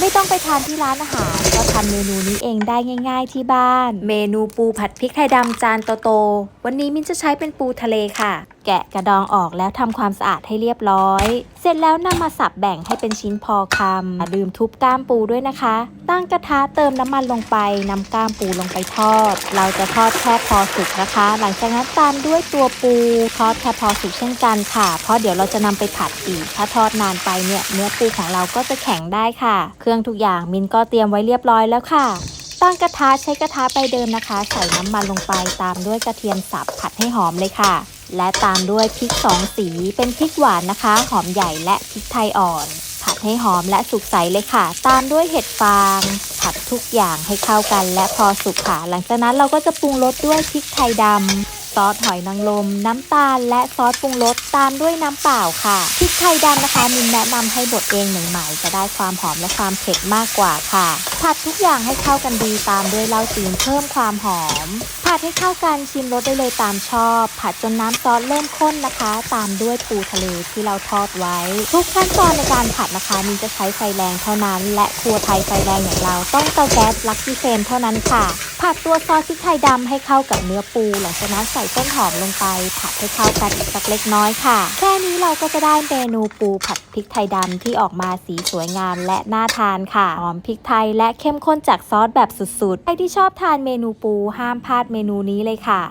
ไม่ต้องไปทานที่ร้านอาหารก็ทำเมนูนี้เองได้ง่าย ๆ ที่บ้าน เมนูปูผัดพริกไทยดำจานโตๆวันนี้มินจะใช้เป็นปูทะเลค่ะ แกะกระดองออกแล้วทำความสะอาดให้เรียบร้อย เสร็จแล้วนำมาสับแบ่งให้เป็นชิ้นพอคำอย่าลืมทุบก้ามปูด้วยนะคะ ตั้งกระทะเติมน้ำมันลงไปนำก้ามปูลงไปทอด เราจะทอดแค่พอสุกนะคะ หลังจากนั้นตามด้วยตัวปูทอดแค่พอสุกเช่นกันค่ะ เพราะเดี๋ยวเราจะนำไปผัดอีก ถ้าทอดนานไปเนี่ยเนื้อปูของเราก็จะแข็งได้ค่ะ เครื่องทุกอย่างมินก็เตรียมไว้เรียบร้อยแล้วค่ะตั้งกระทะใช้กระทะไปเดิมนะคะ ใส่น้ำมันลงไปตามด้วยกระเทียมสับผัดให้หอมเลยค่ะ และตามด้วยพริกสองสีเป็นพริกหวานนะคะ หอมใหญ่และพริกไทยอ่อน ผัดให้หอมและสุกใสเลยค่ะ ตามด้วยเห็ดฟาง ผัดทุกอย่างให้เข้ากัน และพอสุกค่ะ หลังจากนั้นเราก็จะปรุงรสด้วยพริกไทยดำซอสหอยนางรมน้ำตาล และซอสปรุงรสตามด้วยน้ำเปล่าค่ะพริกไทยดำนะคะมินแนะนำให้บดเองใหม่ๆจะได้ความหอมและความเผ็ดมากกว่าค่ะผัดทุกอย่างให้เข้ากันดีตามด้วยเหล้าจีนเพิ่มความหอม ผัดให้เข้ากันชิมรสได้เลยตามชอบ ผัดจนน้ำซอสเริ่มข้นนะคะ ตามด้วยปูทะเลที่เราทอดไว้ ทุกขั้นตอนในการผัดนะคะมินจะใช้ไฟแรงเท่านั้น และครัวไทยไฟแรงอย่างเราต้องเตาแก๊สลักกี้เฟมเท่านั้นค่ะ ผัดตัวซอสพริกไทยดำให้เข้ากับเนื้อปู หลังจากนั้นใส่ต้นหอมลงไป ผัดให้เข้ากันอีกสักเล็กน้อยค่ะแค่นี้เราก็จะได้เมนูปูผัดพริกไทยดำที่ออกมาสีสวยงามและน่าทานค่ะ หอมพริกไทยและเข้มข้นจากซอสแบบสุดๆ ใครที่ชอบทานเมนูปูห้ามพลาดเมนูนี้เลยค่ะ